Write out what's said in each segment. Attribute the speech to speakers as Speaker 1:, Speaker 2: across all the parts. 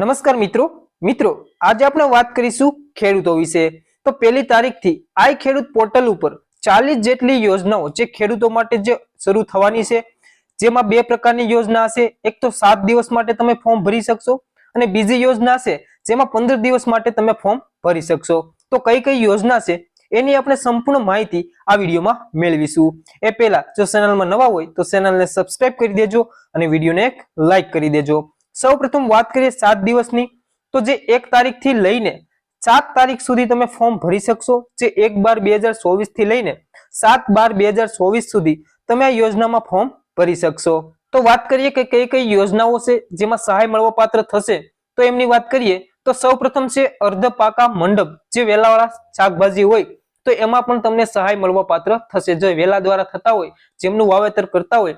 Speaker 1: નમસ્કાર મિત્રો. મિત્રો, આજે આપણે વાત કરીશું ખેડૂતો વિશે. તો પહેલી તારીખથી આઈ ખેડૂત પોર્ટલ ઉપર ચાલીસ જેટલી યોજનાઓ જે ખેડૂતો માટે જે શરૂ થવાની છે, જેમાં બે પ્રકારની યોજના હશે. એક તો સાત દિવસ માટે તમે ફોર્મ ભરી શકશો અને બીજી યોજના છે જેમાં પંદર દિવસ માટે તમે ફોર્મ ભરી શકશો. તો કઈ કઈ યોજના છે એની આપણે સંપૂર્ણ માહિતી આ વિડીયોમાં મેળવીશું. એ પહેલા જો ચેનલમાં નવા હોય તો ચેનલને સબસ્ક્રાઇબ કરી દેજો અને વિડીયોને એક લાઈક કરી દેજો. સૌ પ્રથમ વાત કરીએ સાત દિવસની, તો જે એક તારીખથી લઈને સાત તારીખ સુધી તમે ફોર્મ ભરી શકશો. જે એક બાર બે હજાર ચોવીસથી લઈને સાત બાર બે હજાર ચોવીસ સુધી તમે આ યોજનામાં ફોર્મ ભરી શકશો. તો વાત કરીએ કે કઈ કઈ યોજનાઓ છે જેમાં સહાય મળવા પાત્ર થશે, તો એમની વાત કરીએ, તો સૌપ્રથમ છે અર્ધ પાકા મંડપ, જે વેલાવાળા શાકભાજી હોય, તો એમાં પણ તમને સહાય મળવા પાત્ર થશે. જો વેલા દ્વારા થતા હોય, જેમનું વાવેતર કરતા હોય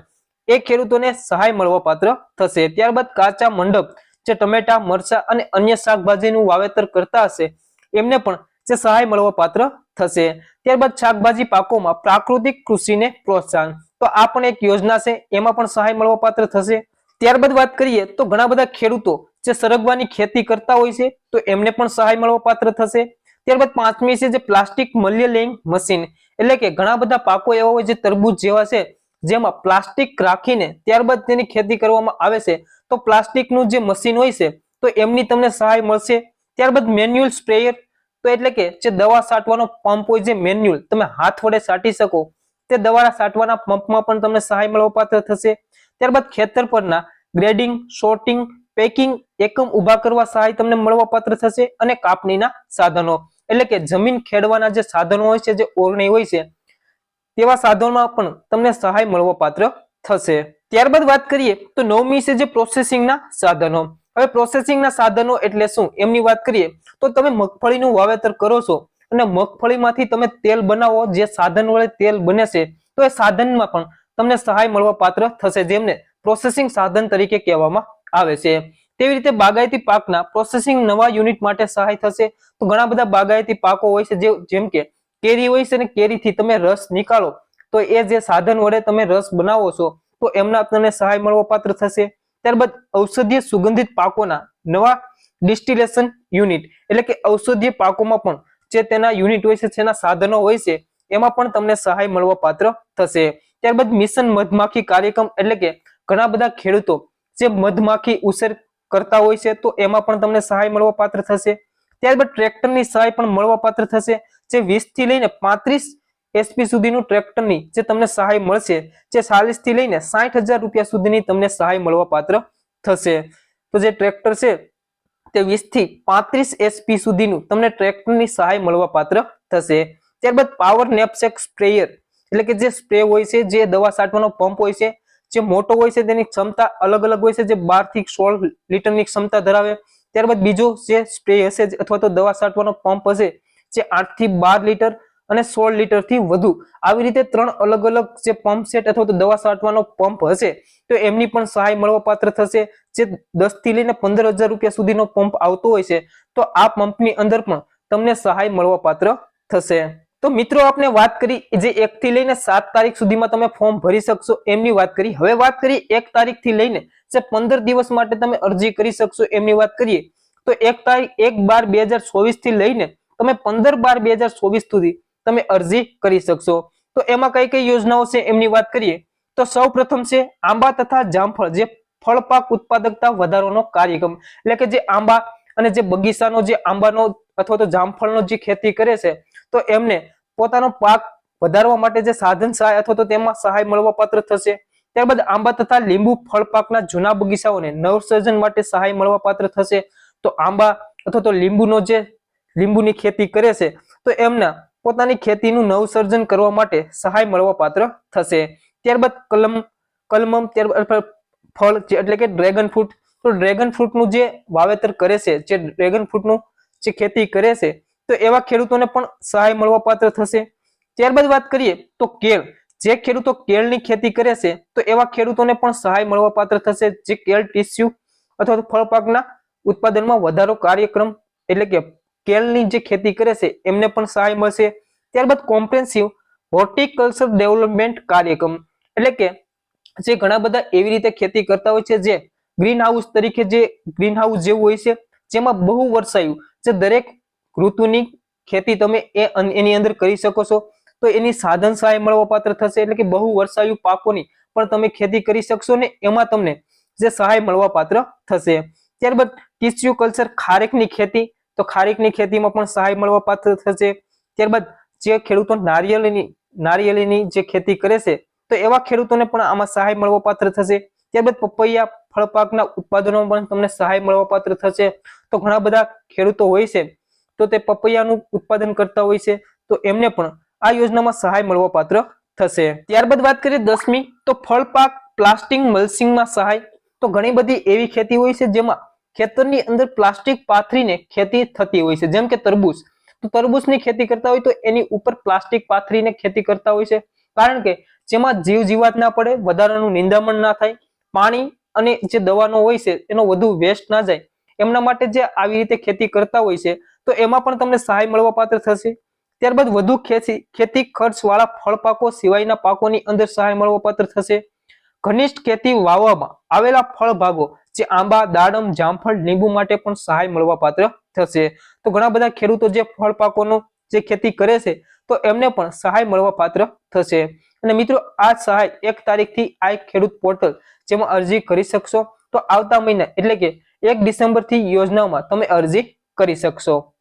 Speaker 1: એ ખેડૂતોને સહાય મળવા પાત્ર થશે. ત્યારબાદ કાચા મંડપ, જે ટમેટા, મરચા અને અન્ય શાકભાજીનું વાવેતર કરતા હશે, એમને પણ જે સહાય મળવા પાત્ર થશે. ત્યારબાદ શાકભાજી પાકોમાં પ્રાકૃતિક કૃષિને પ્રોત્સાહન. તો આ પણ એક યોજના છે, એમાં પણ સહાય મળવા પાત્ર થશે. ત્યારબાદ વાત કરીએ તો ઘણા બધા ખેડૂતો જે સરગવાની ખેતી કરતા હોય છે, તો એમને પણ સહાય મળવા પાત્ર થશે. ત્યારબાદ પાંચમી છે જે પ્લાસ્ટિક મલ્ય લેઇંગ મશીન. એટલે કે ઘણા બધા પાકો એવા હોય જે તરબૂચ જેવા છે જેમાં પ્લાસ્ટિક રાખીને ત્યારબાદ તેની ખેતી કરવામાં આવે છે, તો પ્લાસ્ટિકનું જે મશીન હોય છે, તો એમની તમને સહાય મળશે. ત્યારબાદ મેન્યુઅલ સ્પ્રેયર, તો એટલે કે જે દવા છાંટવાનો પંપ હોય જે મેન્યુઅલ, તમે હાથ વડે છાંટી શકો. તે દવા છાંટવાના પંપમાં પણ તમને સહાય મળવાપાત્ર થશે. ત્યારબાદ ખેતર પરના ગ્રેડિંગ શોર્ટિંગ પેકિંગ, એકમ ઊભા કરવા સહાય તમને મળવાપાત્ર થશે અને કાપણીના સાધનો. એટલે કે જમીન ખેડવાના જે સાધનો હોય છે, જે ઓરણી હોય છે તેવા સાધનોમાં પણ તમને સહાય મળવા પાત્ર થશે. ત્યારબાદ વાત કરીએ તો નવમી છે જે પ્રોસેસિંગના સાધનો. હવે પ્રોસેસિંગના સાધનો એટલે શું? એમની વાત કરીએ તો તમે મગફળીનું વાવેતર કરો છો અને મગફળીમાંથી તમે તેલ બનાવો, જે સાધન વડે તેલ બને છે, તો એ સાધનમાં પણ તમને સહાય મળવા પાત્ર થશે જેમને પ્રોસેસિંગ સાધન તરીકે કહેવામાં આવે છે. તેવી રીતે બાગાયતી પાકના પ્રોસેસિંગ નવા યુનિટ માટે સહાય થશે. તો ઘણા બધા બાગાયતી પાકો હોય છે જેમ કે કેરી હોય છે ને કેરીથી તમે રસ નીકાળો, તો એ જે સાધન વડે તમે રસ બનાવો છો, તો એમના તમને સહાય મળવા પાત્ર થશે. ત્યારબાદ ઔષધીય સુગંધિત પાકોના નવા ડિસ્ટિલેશન યુનિટ એટલે કે ઔષધીય પાકોમાં પણ જે તેના યુનિટ હોય છે, જેના સાધનો હોય છે, એમાં પણ તમને સહાય મળવા પાત્ર થશે. ત્યારબાદ મિશન મધમાખી કાર્યક્રમ, એટલે કે ઘણા બધા ખેડૂતો જે મધમાખી ઉછેર કરતા હોય છે, તો એમાં પણ તમને સહાય મળવા પાત્ર થશે. ત્યારબાદ ટ્રેક્ટરની સહાય પણ મળવા પાત્ર થશે. જે વીસથી લઈને પાંત્રીસ એસપી સુધીનું ટ્રેક્ટરની જે તમને સહાય મળશે, જે ચાલીસથી લઈને સાઠ રૂપિયા સુધીની તમને સહાય મળવા પાત્ર થશે. તો જે ટ્રેક્ટર છે, તે વીસથી પાંત્રીસ એસપી સુધીનું તમને ટ્રેક્ટરની સહાય મળવા પાત્ર થશે. ત્યારબાદ પાવર નેપસેક સ્પ્રેયર, એટલે કે જે સ્પ્રે હોય છે, જે દવા છાંટવાનો પંપ હોય છે, જે મોટો હોય છે, તેની ક્ષમતા અલગ અલગ હોય છે, જે બારથી સોળ લીટરની ક્ષમતા ધરાવે. ત્યારબાદ બીજો જે સ્પ્રે હશે, અથવા તો દવા છાંટવાનો પંપ હશે જે આઠથી બાર લીટર અને સોળ લીટરથી વધુ. આવી રીતે ત્રણ અલગ અલગ જે પંપ સેટ અથવા તો દવા છાંટવાનો પંપ હશે, તો એમની પણ સહાય મળવા પાત્ર થશે. જે દસથી લઈને પંદર હજાર રૂપિયા સુધીનો પંપ આવતો હોય છે, તો આ પંપની અંદર પણ તમને સહાય મળવા પાત્ર થશે. તો મિત્રો આપણે વાત કરી જે એક થી લઈને સાત તારીખ સુધીમાં તમે ફોર્મ ભરી શકશો એમની વાત કરી. હવે વાત કરી એક તારીખથી લઈને જે પંદર દિવસ માટે તમે અરજી કરી શકશો એમની વાત કરીએ, તો એક તારીખ એક બાર બેથી લઈને તમે પંદર બાર બે હજાર ચોવીસ સુધી તમે અરજી કરી શકશો. તો એમાં કઈ કઈ યોજનાઓ છે એમની વાત કરીએ, તો સૌ છે આંબા તથા જામફળ, જે ફળ પાક ઉત્પાદકતા વધારવાનો કાર્યક્રમ. એટલે કે જે આંબા અને જે બગીચાનો જે આંબાનો અથવા તો જામફળનો જે ખેતી કરે છે, તો એમને પોતાનો પાક વધારવા માટે જે સાધન સહાય અથવા તો તેમાં સહાય મળવા પાત્ર થશે. ત્યારબાદ આંબા તથા લીંબુ ફળ પાકના જૂના બગીચાઓને નવસર્જન માટે સહાય મળવા પાત્ર થશે. તો આંબા અથવા તો લીંબુનો જે લીંબુની ખેતી કરે છે, તો એમના પોતાની ખેતીનું નવસર્જન કરવા માટે સહાય મળવા પાત્ર થશે. ત્યારબાદ કલમ, કલમમ ત્યારબાદ ફળ એટલે કે ડ્રેગન ફ્રૂટ, તો ડ્રેગન ફ્રૂટનું જે વાવેતર કરે છે, જે ડ્રેગન ફ્રૂટનું જે ખેતી કરે છે, તો એવા ખેડૂતોને પણ સહાય મળવા પાત્ર થશે. ત્યારબાદ વાત કરીએ તો કેળ. જે ખેડૂતો કેળની ખેતી કરે છે, તો એવા ખેડૂતોને પણ સહાય મળવા પાત્ર થશે. જે કેળ ટીસ્યુ અથવા ફળ પાકના ઉત્પાદનમાં વધારો કાર્યક્રમ એટલે કે કેળની જે ખેતી કરે છે, એમને પણ સહાય મળશે. ત્યારબાદ કોમ્પ્રેન્સિવ હોર્ટિકલ્ચર ડેવલપમેન્ટ કાર્યક્રમ. એટલે કે જે ઘણા બધા એવી રીતે ખેતી કરતા હોય છે, જે ગ્રીન હાઉસ તરીકે જે ગ્રીન હાઉસ જેવું હોય છે, જેમાં બહુ વર્ષાયું જે દરેક ઋતુની ખેતી તમે એ એની અંદર કરી શકો છો. તો એની સાધન સહાય મળવા પાત્ર થશે, એટલે કે બહુ વર્ષાયુ પાકોની પણ તમે ખેતી કરી શકશો ને એમાં તમને જે સહાય મળવા પાત્ર થશે. ત્યારબાદ ટીસ્યુ કલ્ચર ખારેકની ખેતી તો ખારેકની ખેતીમાં પણ સહાય મળવા પાત્ર થશે. ત્યારબાદ જે ખેડૂતો નારિયેળની, નારિયેળીની જે ખેતી કરે છે, તો એવા ખેડૂતોને પણ આમાં સહાય મળવા પાત્ર થશે. ત્યારબાદ પપૈયા, ફળપાકના ઉત્પાદનો પણ તમને સહાય મળવા પાત્ર થશે. તો ઘણા બધા ખેડૂતો હોય છે, તો તે પપૈયાનું ઉત્પાદન કરતા હોય છે, તો એમને પણ આ યોજનામાં સહાય મળવા પાત્ર થશે. ત્યારબાદ વાત કરીએ દસમી, તો ફળપાક, પ્લાસ્ટિક, મલ્સિંગમાં સહાય. તો ઘણી બધી એવી ખેતી હોય છે જેમાં ખેતરની અંદર પ્લાસ્ટિક પાથરીને ખેતી થતી હોય છે. જેમ કે તરબૂચ. તો તરબૂચની ખેતી કરતા હોય તો એની ઉપર પ્લાસ્ટિક પાથરીને ખેતી કરતા હોય છે. કારણ કે જેમાં જીવ જીવાત ના પડે, વધારાનું નિંદામણ ના થાય, પાણી અને જે દવાનો હોય છે એનો વધુ વેસ્ટ ના જાય. એમના માટે જે આવી રીતે ખેતી કરતા હોય છે, તો એમાં પણ તમને સહાય મળવા પાત્ર થશે. ત્યારબાદ વધુ ખેતી ખેતી ખર્ચ વાળા ફળ પાકો સિવાયના પાકોની અંદર સહાય મળવા પાત્ર થશે. ઘનિષ્ઠ ખેતી વાવવામાં આવેલા ફળ ભાગો જે આંબા, દાડમ, જામફળ, લીંબુ માટે પણ સહાય મળવા પાત્ર થશે. તો ઘણા બધા ખેડૂતો જે ફળ પાકોનું જે ખેતી કરે છે, તો એમને પણ સહાય મળવા પાત્ર થશે. અને મિત્રો, આ સહાય એક તારીખથી આ ખેડૂત પોર્ટલ જેમાં અરજી કરી શકશો. તો આવતા મહિના, એટલે કે એક ડિસેમ્બરથી યોજનામાં તમે અરજી કરી શકશો.